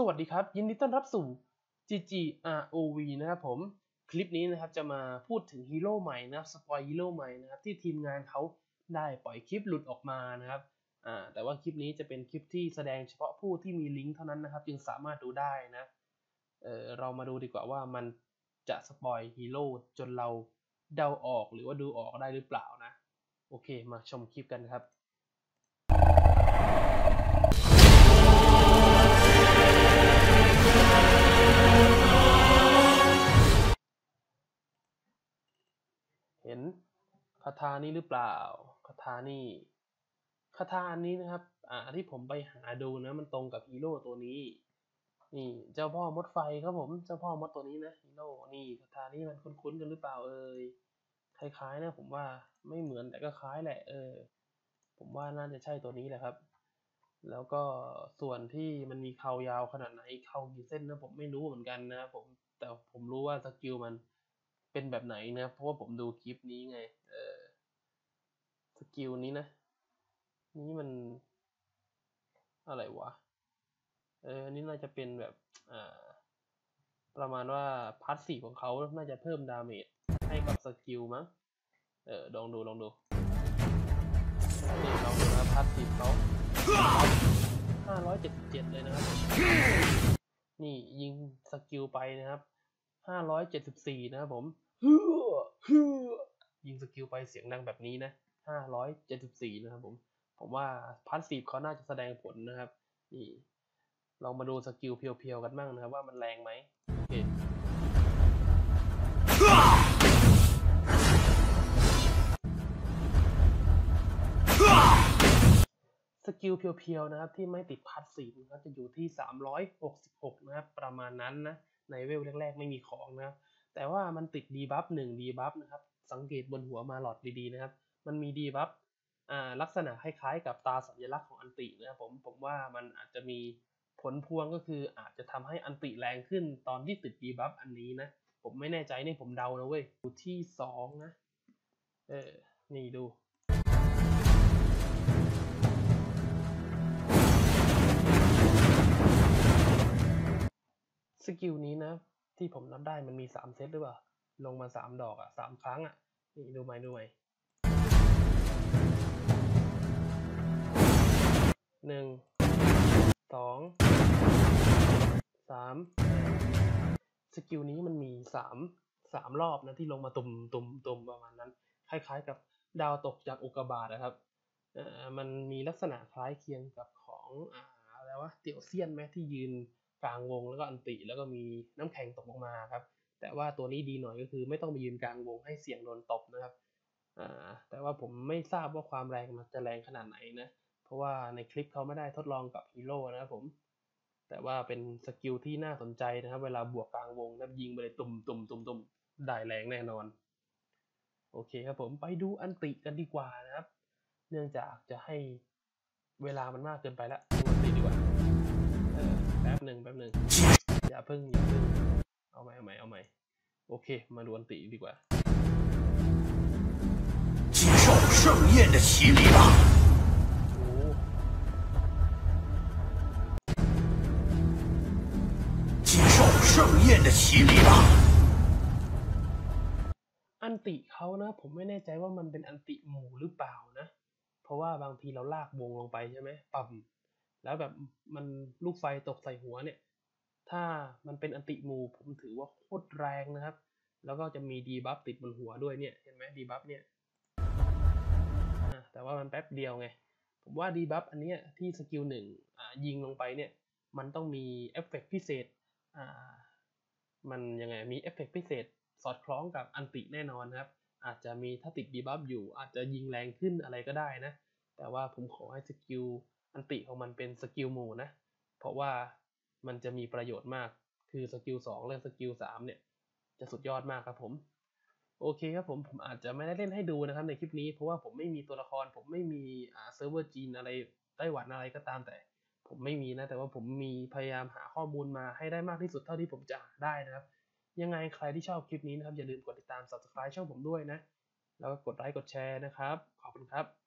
สวัสดีครับ ยินดีต้อนรับสู่ GGROV นะครับผมคลิปนี้นะครับจะมาพูดถึงฮีโร่ใหม่นะครับสปอยฮีโร่ใหม่นะครับที่ทีมงานเขาได้ปล่อยคลิปหลุดออกมานะครับอ่าแต่ว่าคลิปนี้จะเป็นคลิปที่แสดงเฉพาะผู้ที่มีลิงก์เท่านั้นนะครับ จึงสามารถดูได้นะเออเรามาดูดีกว่าว่ามันจะสปอยฮีโร่จนเราเดาออกหรือว่าดูออกได้หรือเปล่านะโอเคมาชมคลิปกันครับ เห็นคาถานี้หรือเปล่าคาถานี่คาถาอันนี้นะครับ อ่าที่ผมไปหาดูนะ มันตรงกับฮีโร่ตัวนี้ นี่เจ้าพ่อมดไฟครับผม เจ้าพ่อมดตัวนี้นะฮีโร่ นี่คาถานี้มันคุ้นๆกันหรือเปล่าเอ่ย คล้ายๆนะผมว่าไม่เหมือนแต่ก็คล้ายแหละ เออ ผมว่าน่าจะใช่ตัวนี้แหละครับ แล้วก็ส่วนที่มันมีเขายาวขนาดไหนเขากี่เส้นนะผมไม่รู้เหมือนกันนะผม แต่ผมรู้ว่าสกิลมัน เป็นแบบไหนนะเพราะว่าผมดูคลิปนี้ไง เออสกิลนี้นะ นี้มันอะไรวะ เอออันนี้น่าจะเป็นแบบ อ่า ประมาณว่าพาร์ทสี่ของเขาน่าจะเพิ่มดาเมจให้กับสกิลมั้ง เออ ลองดู ลองดูนี่ลองดูนะพาร์ทสี่เขาห้าร้อยเจ็ดสิบเจ็ดเลยนะครับ นี่ยิงสกิลไปนะครับห้าร้อยเจ็ดสิบสี่นะครับผม ฮือฮือยิงสกิลไปเสียงดังแบบนี้นะห้าร้อยเจ็ดสิบสี่นะครับผม ผมว่าพาสซีฟเขาน่าจะแสดงผลนะครับ นี่ลองมาดูสกิลเพียวๆกันบ้างนะครับ ว่ามันแรงไหมโอเคสกิลเพียวๆนะครับที่ไม่ติดพาสซีฟนะครับจะอยู่ที่ 366 นะครับ ประมาณนั้นนะ ในเวลแรกๆ ไม่มีของนะครับ แต่ว่ามันติดดีบัฟหนึ่งดีบัฟนะครับ สังเกตบนหัวมาหลอดดีๆนะครับ มันมีดีบัฟอ่าลักษณะคล้ายๆ กับตาสัญลักษณ์ของอันตินะครับผมผมว่ามันอาจจะมีผลพวงก็คืออาจจะทำให้อันติแรงขึ้นตอนที่ติดดีบัฟอันนี้นะ ผมไม่แน่ใจนี่ผมเดานะเว้ยดูที่สองนะ เออ นี่ดูสกิลนี้นะ ที่ผมนับได้มันมีสามเซตหรือเปล่า ลงมาสามดอกอะสามครั้งอะ นี่ดูไหมดูไหมหนึ่งสองสามสกิลนี้มันมีสามสามรอบนะที่ลงมาตุ่มตุ่มตุ่มประมาณนั้น คล้ายๆกับดาวตกจากอุกกาบาตนะครับเอ่อมันมีลักษณะคล้ายเคียงกับของอะไรวะเตี่ยวเซียนไหมที่ยืน ลางวงแล้วก็อันติ แล้วก็มีน้ำแข็งตกลงมาครับ แต่ว่าตัวนี้ดีหน่อยก็คือไม่ต้องไปยืนกลางวงให้เสียงโดนตบนะครับอ่าแต่ว่าผมไม่ทราบว่าความแรงมันจะแรงขนาดไหนนะ เพราะว่าในคลิปเขาไม่ได้ทดลองกับฮีโร่นะครับผม แต่ว่าเป็นสกิลที่น่าสนใจนะครับ เวลาบวกกลางวงนะยิงไปเลยตุ่มตุ่มตุ่มตุ่มได้แรงแน่นอน โอเคครับผมไปดูอันติกันดีกว่านะครับ เนื่องจากจะให้เวลามันมากเกินไปแล้วดู แป๊บหนึ่งแป๊บหนึ่งอย่าเพิ่งอย่าเพิ่งเอาใหม่เอาใหม่เอาใหม่โอเค มาดูอันติดีกว่า 接受盛宴的洗礼吧！ โอ้ 接受盛宴的洗礼吧！ อันติเขานะ ผมไม่แน่ใจว่ามันเป็นอันติหมู่หรือเปล่านะ เพราะว่าบางทีเราลากวงลงไปใช่ไหมปั่ม แล้วแบบมันลูกไฟตกใส่หัวเนี่ย ถ้ามันเป็นอันติมูผมถือว่าโคตรแรงนะครับ แล้วก็จะมีดีบัฟติดบนหัวด้วยเนี่ย เห็นไหมดีบัฟเนี่ยแต่ว่ามันแป๊บเดียวไง ผมว่าดีบัฟอันเนี้ยที่สกิลหนึ่งยิงลงไปเนี่ย มันต้องมีเอฟเฟกต์พิเศษอ่ามันยังไงมีเอฟเฟกต์พิเศษสอดคล้องกับอันติแน่นอนครับ อาจจะมีถ้าติดดีบัฟอยู่ อาจจะยิงแรงขึ้นอะไรก็ได้นะ แต่ว่าผมขอให้สกิล อันติของมันเป็นสกิลหมู่นะ เพราะว่ามันจะมีประโยชน์มาก คือสกิลสองและสกิลสามเนี่ย จะสุดยอดมากครับผม โอเคครับผม ผมอาจจะไม่ได้เล่นให้ดูนะครับในคลิปนี้ เพราะว่าผมไม่มีตัวละคร ผมไม่มีอ่าเซิร์ฟเวอร์จีนอะไรไต้หวันอะไรก็ตามแต่ ผมไม่มีนะ แต่ว่าผมมีพยายามหาข้อมูลมาให้ได้มากที่สุดเท่าที่ผมจะได้นะครับ ยังไงใครที่ชอบคลิปนี้นะครับอย่าลืมกดติดตาม subscribe ช่องผมด้วยนะ แล้วก็กดไลค์กดแชร์นะครับ ขอบคุณครับ